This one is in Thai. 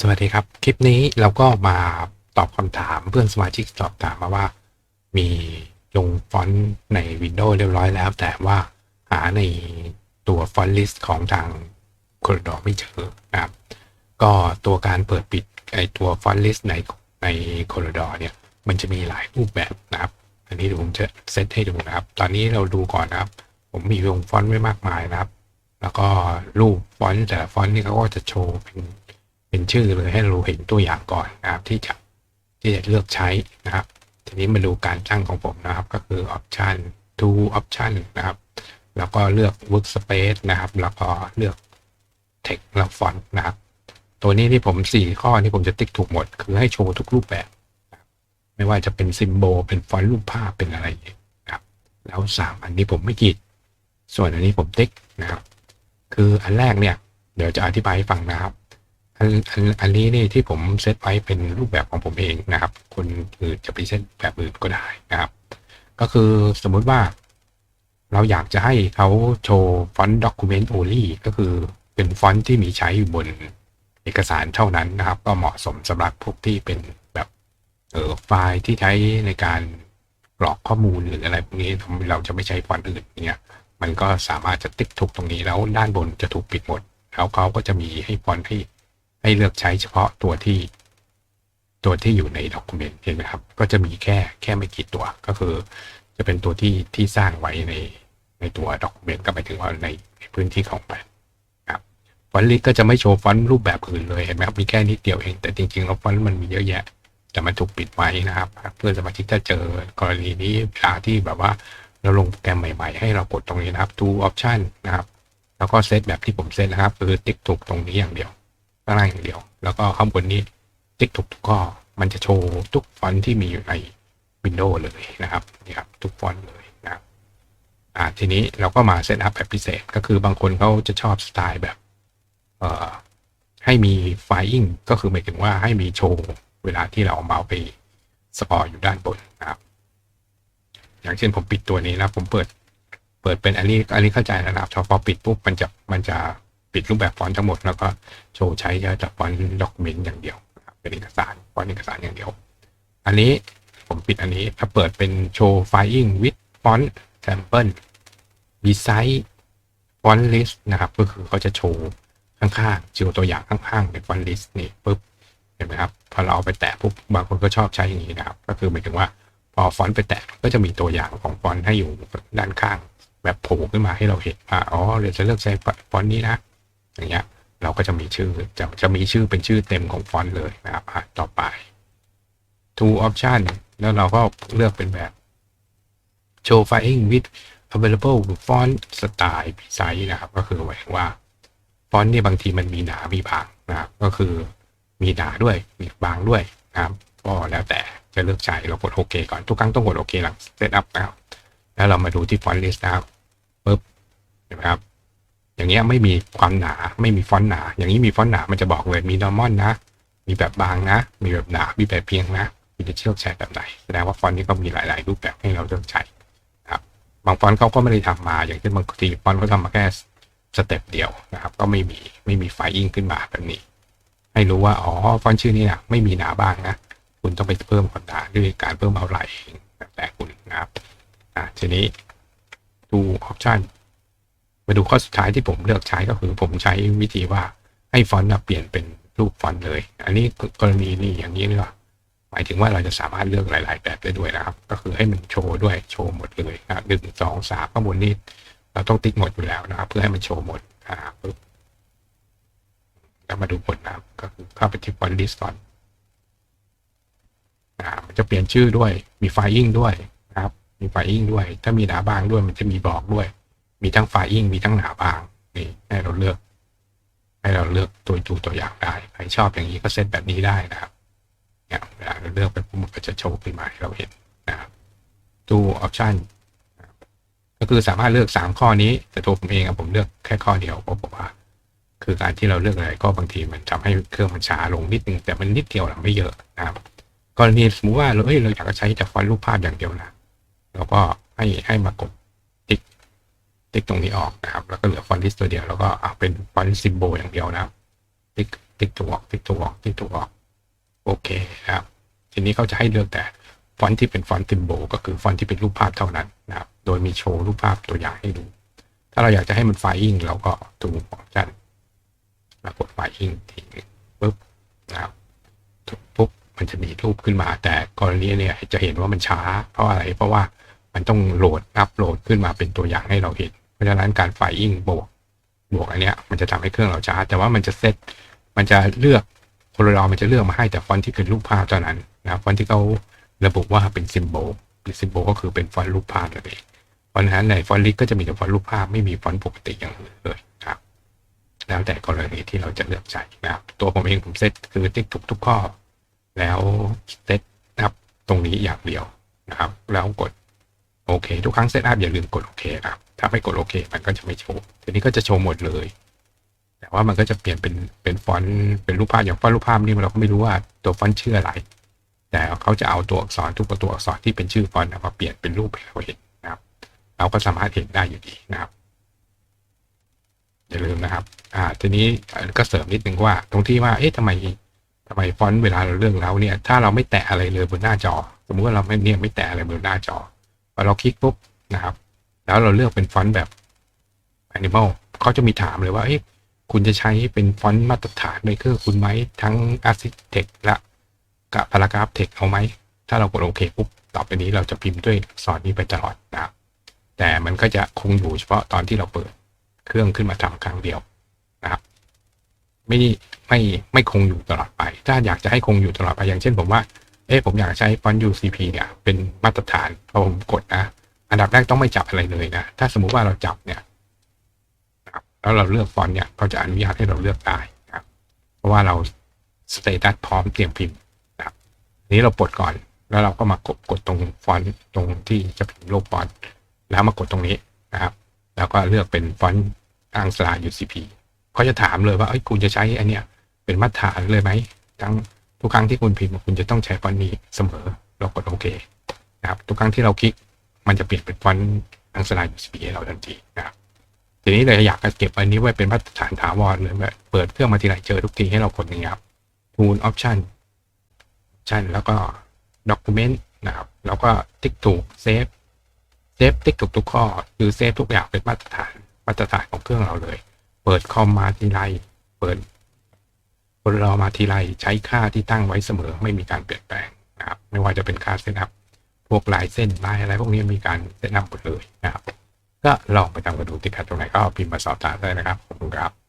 สวัสดีครับ คลิปนี้เราก็มาตอบคำถามเพื่อนสมาชิกสอบถามมาว่า มีลงฟอนต์ใน Windows เรียบร้อยแล้ว แต่ว่าหาในตัวฟอนต์ลิสต์ของทาง Corridor ไม่เจอนะครับ ก็ตัวการเปิดปิดไอตัวฟอนต์ลิสต์ในใน Corridor เนี่ย มันจะมีหลายรูปแบบนะครับ อันนี้เดี๋ยวผมจะเซตให้ดูนะครับ ตอนนี้เราดูก่อนนะครับ ผมมีลงฟอนต์ไว้มากมายนะครับ แล้วก็รูปฟอนต์แต่ละฟอนต์นี่เขาก็จะโชว์เป็น เป็นชื่อเลยให้เราเห็นตัวอย่างก่อนนะครับ ที่จะที่จะเลือกใช้นะครับ ทีนี้มาดูการตั้งของผมนะครับ ก็คือ option to option นะครับ แล้วก็เลือก workspace นะครับ แล้วก็เลือก text แล้ว font นะครับ ตัวนี้ที่ผมสี่ข้อนี้ผมจะติ๊กถูกหมด คือให้โชว์ทุกรูปแบบ ไม่ว่าจะเป็นซิมโบลเป็นฟอนต์รูปภาพเป็นอะไรอย่างเงี้ยนะครับ แล้วสามอันนี้ผมไม่กีด ส่วนอันนี้ผมติ๊กนะครับ คืออันแรกเนี่ย เดี๋ยวจะอธิบายให้ฟังนะครับ อันอันอันนี้นี่ที่ผมเซตไว้เป็นรูปแบบของผมเองนะครับ คนอื่นจะไปเซตแบบอื่นก็ได้นะครับ ก็คือสมมุติว่า เราอยากจะให้เขาโชว์ฟอนต์ document only ก็คือเป็นฟอนต์ที่มีใช้อยู่บนเอกสารเท่านั้นนะครับ ก็เหมาะสมสำหรับพวกที่เป็นแบบเออไฟล์ที่ใช้ในการกรอกข้อมูลหรืออะไรพวกนี้เราจะไม่ใช้ฟอนต์อื่นเนี่ยมันก็สามารถจะติ๊กถูกตรงนี้แล้วด้านบนจะถูกปิดหมดแล้วเขาก็จะมีให้ฟอนต์ให้ ให้เลือกใช้เฉพาะตัวที่ ตัวที่อยู่ในด็อกิเมนต์เห็นไหมครับ ก็จะมีแค่แค่ไม่กี่ตัว ก็คือจะเป็นตัวที่ที่สร้างไว้ในในตัวด็อกิเมนต์ก็หมายถึงว่าในในพื้นที่ของมันครับฟอนต์ลิสก็จะไม่โชว์ฟอนต์รูปแบบอื่นเลยเห็นไหมครับมีแค่นิดเดียวเอง แต่จริงๆแล้วฟอนต์มันมีเยอะแยะ แต่มันถูกปิดไว้นะครับ เพื่อนสมาชิกถ้าเจอกรณีนี้เวลาที่แบบว่าเราลงโปรแกรมใหม่ๆ ให้เรากดตรงนี้นะครับ to option นะครับ แล้วก็เซตแบบที่ผมเซตนะครับ คือติ๊กถูกตรงนี้อย่างเดียว ข้างล่างอย่างเดียว แล้วก็ข้างบนนี้ติ๊กถูกทุกข้อมันจะโชว์ทุกฟอนต์ที่มีอยู่ใน Windows เลยนะครับนี่ครับทุกฟอนต์เลยนะครับอ่าทีนี้เราก็มาเซตอัพแบบพิเศษ ก็คือบางคนเขาจะชอบสไตล์แบบเอ่อให้มีไฟลิ่งก็คือหมายถึงว่าให้มีโชว์เวลาที่เราเอาเมาส์ไปสปอร์อยู่ด้านบนนะครับ อย่างเช่นผมปิดตัวนี้นะผมเปิดเปิดเป็นอันนี้อันนี้เข้าใจแล้วนะครับพอปิดปุ๊บมันจะมันจะ ปิดรูปแบบฟอนต์ทั้งหมด แล้วก็โชว์ใช้จากฟอนต์ด็อกเมนต์อย่างเดียวเป็นเอกสารฟอนต์เอกสารอย่างเดียว อันนี้ผมปิดอันนี้ถ้าเปิดเป็นโชว์ไฟลิ่งวิดฟอนต์แซมเปิลบีไซต์ฟอนต์ลิสต์นะครับ ก็คือเขาจะโชว์ข้างๆโชว์ตัวอย่างข้างๆในฟอนต์ลิสต์นี่ปุ๊บเห็นไหมครับพอเราเอาไปแตะปุ๊บบางคนก็ชอบใช้อย่างนี้นะครับ ก็คือหมายถึงว่าพอฟอนต์ไปแตะก็จะมีตัวอย่างของฟอนต์ให้อยู่ด้านข้าง แบบโผล่ขึ้นมาให้เราเห็นว่าอ๋อเราจะเลือกใช้ฟอนต์นี้นะ อย่างเงี้ยเราก็จะมีชื่อจะจะมีชื่อเป็นชื่อเต็มของฟอนต์เลยนะครับอะต่อไป to option แล้วเราก็เลือกเป็นแบบ show filing with available font style size นะครับ ก็คือหมายว่าฟอนต์เนี่ยบางทีมันมีหนามีบางนะครับ ก็คือมีหนาด้วยมีบางด้วยนะครับก็แล้วแต่จะเลือกใช้เรากดโอเคก่อนทุกครั้งต้องกดโอเคหลังเซตอัพนะครับ แล้วเรามาดูที่ฟอนต์ลิสต์นะครับปุ๊บเห็นไหมครับ อย่างเงี้ยไม่มีความหนา ไม่มีฟอนต์หนา อย่างนี้มีฟอนต์หนา มันจะบอกเลยมี normal นะ มีแบบบางนะ มีแบบหนา มีแบบเพียงนะ มีจะเลือกใช้แบบไหน แสดงว่าฟอนต์นี้ก็มีหลาย ๆ รูปแบบให้เราเลือกใช้นะครับ บางฟอนต์เขาก็ไม่ได้ทำมา อย่างเช่นบางทีฟอนต์เขาทำมาแค่สเต็ปเดียวนะครับ ก็ไม่มีไม่มีไฟอิ่งขึ้นมาแบบนี้ ให้รู้ว่า อ๋อ ฟอนต์ชื่อนี้นะไม่มีหนาบ้างนะ คุณต้องไปเพิ่มความหนาด้วยการเพิ่มเอาไหลแบบแต่คุณนะครับ อะทีนี้ดูออปชัน มาดูข้อสุดท้ายที่ผมเลือกใช้ก็คือผมใช้วิธีว่าให้ฟอนต์เปลี่ยนเป็นรูปฟอนต์เลย อันนี้กรณีนี้อย่างนี้นี่ว่าหมายถึงว่าเราจะสามารถเลือกหลาย ๆ แบบได้ด้วยนะครับ ก็คือให้มันโชว์ด้วยโชว์หมดเลยนะหนึ่งสองสามข้างบนนี้ เราต้องติ๊กหมดอยู่แล้วนะครับ เพื่อให้มันโชว์หมดอ่าปุ๊บแล้วมาดูผลนะครับ ก็คือเข้าไปที่ฟอนต์ลิสต์ก่อนอ่ามันจะเปลี่ยนชื่อด้วยมีไฟลิ่งด้วยนะครับ มีไฟลิ่งด้วย ถ้ามีหนาบางด้วยมันจะมีบอกด้วย มีทั้งไฟลิ่งมีทั้งหนาบางนี่ให้เราเลือก ให้เราเลือกตัวดูตัวอย่างได้ใครชอบอย่างนี้ก็เซตแบบนี้ได้นะครับเนี่ยเวลาเราเลือกไปปุ๊บมันก็จะโชว์ขึ้นมาให้เราเห็นนะครับ ดูออปชันก็คือสามารถเลือกสามข้อนี้ แต่ตัวผมเองอะผมเลือกแค่ข้อเดียวเพราะผมว่า คือการที่เราเลือกอะไรก็บางทีมันทำให้เครื่องมันช้าลงนิดนึงแต่มันนิดเดียวหละไม่เยอะนะครับกรณีสมมติว่าเราเฮ้ยเราอยากจะใช้แต่ฟอนต์รูปภาพอย่างเดียวนะเราก็ให้ให้มากด ติ๊กตรงนี้ออกนะครับ แล้วก็เหลือฟอนต์ลิสต์ตัวเดียวแล้วก็เอาเป็นฟอนต์ซิมโบลอย่างเดียวนะครับ ติ๊กติ๊กถูกออกติ๊กถูกออกติ๊กถูกออกโอเคนะครับ ทีนี้เขาจะให้เลือกแต่ฟอนต์ที่เป็นฟอนต์ symbol ก็คือฟอนต์ที่เป็นรูปภาพเท่านั้นนะครับ โดยมีโชว์รูปภาพตัวอย่างให้ดู ถ้าเราอยากจะให้มันไฟอิงเราก็ดูออปชันเรากดไฟอิงทีนึงปุ๊บนะครับปุ๊บมันจะมีรูปขึ้นมา แต่กรณีเนี่ยจะเห็นว่ามันช้า เพราะอะไรเพราะว่ามันต้องโหลดอัปโหลดขึ้นมาเป็นตัวอย่างให้เราเห็นเพะฉะนั้นการไฟอิงบวกบวกอันเนี้ยมันจะทำให้เครื่องเราช้าแต่ว่ามันจะเซตมันจะเลือกโคโลรมันจะเลือกมาให้แต่ฟอนต์ที่เป็นรูปภาพเท่านั้นนะฟอนต์ที่เขาระบุว่าเป็นซิมโบลซิมโบลก็คือเป็นฟอนต์รูปภาพเองเพราะฉะนั้นในฟอนต์ลิสก็จะมีแต่ฟอนต์รูปภาพไม่มีฟอนต์ปกติอย่างอื่นเลยนะครับ แล้วแต่กรณีที่เราจะเลือกใช้นะครับตัวผมเองผมเซตคือติ๊กทุกทุกข้อ แล้วเซตอัพตรงนี้อย่างเดียวนะครับ แล้วกด โอเค ทุกครั้งเซตอัพอย่าลืมกดโอเคครับ ถ้าไม่กดโอเค มันก็จะไม่โชว์ทีนี้ก็จะโชว์หมดเลย แต่ว่ามันก็จะเปลี่ยนเป็นเป็นฟอนต์เป็นรูปภาพอย่างฟอนต์รูปภาพนี่เราก็ไม่รู้ว่าตัวฟอนต์ชื่ออะไร แต่เขาจะเอาตัวอักษรทุกตัวอักษรที่เป็นชื่อฟอนต์มาเปลี่ยนเป็นรูปให้เราเห็นนะครับ เราก็สามารถเห็นได้อยู่ดีนะครับอย่าลืมนะครับ อ่า ทีนี้ก็เสริมนิดนึงว่า ตรงที่ว่า เอ๊ะทำไมทำไมฟอนต์เวลาเราเลือกแล้วเนี่ย ถ้าเราไม่แตะอะไรเลยบนหน้าจอ สมมติว่าเราไม่เนี่ยไม่แตะอะไรบนหน้าจอ พอเราคลิกปุ๊บนะครับ แล้วเราเลือกเป็นฟอนต์แบบ Animal เขาจะมีถามเลยว่าเอ๊ะคุณจะใช้เป็นฟอนต์มาตรฐานในเครื่องคุณไหมทั้ง Architect และกับ Paragraph Text เอาไหม ถ้าเรากดโอเคปุ๊บต่อไปนี้เราจะพิมพ์ด้วยสอักษรนี้ไปตลอดนะครับ แต่มันก็จะคงอยู่เฉพาะตอนที่เราเปิดเครื่องขึ้นมาทำครั้งเดียวนะครับ ไม่ไม่ไม่คงอยู่ตลอดไป ถ้าอยากจะให้คงอยู่ตลอดไปอย่างเช่นผมว่า เอ๊ะผมอยากใช้ฟอนต์ UCP เนี่ยเป็นมาตรฐานพอผมกดนะ อันดับแรกต้องไม่จับอะไรเลยนะ ถ้าสมมุติว่าเราจับเนี่ยแล้วเราเลือกฟอนต์เนี่ยเขาจะอนุญาตให้เราเลือกได้นะครับเพราะว่าเราสเตตัสพร้อมเตรียมพิมพ์นะครับนี้เราปลดก่อนแล้วเราก็มากดกดตรงฟอนต์ตรงที่จะพิมพ์รูปฟอนต์แล้วมากดตรงนี้นะครับ แล้วก็เลือกเป็นฟอนต์อังสลา UCP เขาจะถามเลยว่าเอ้ยคุณจะใช้อันเนี้ยเป็นมาตรฐานเลยไหมทั้ง ทุกครั้งที่คุณพิมพ์คุณจะต้องใช้ฟอนต์นี้เสมอเรากดโอเคนะครับทุกครั้งที่เราคลิกมันจะเปลี่ยนเป็นฟอนต์อังสลา UCP ให้เราทันทีนะครับทีนี้เลยอยากเก็บอันนี้ไว้เป็นมาตรฐานถาวรเลยแบบเปิดเครื่องมาทีไรเจอทุกทีให้เรากดอย่างนี้ครับ Tool Option Option แล้วก็ Document นะครับ แล้วก็ติ๊กถูกเซฟเซฟติ๊กถูกทุกข้อ คือเซฟทุกอย่างเป็นมาตรฐานมาตรฐานของเครื่องเราเลย เปิดคอมมาทีไรเปิด คนเรามาทีไรใช้ค่าที่ตั้งไว้เสมอไม่มีการเปลี่ยนแปลงนะครับ ไม่ว่าจะเป็นค่าเซตอัพพวกลายเส้นลายอะไรพวกนี้มีการเซตอัพหมดเลยนะครับ ก็ลองไปทำกันดูติดขัดตรงไหนก็พิมพ์มาสอบถามได้นะครับขอบคุณครับ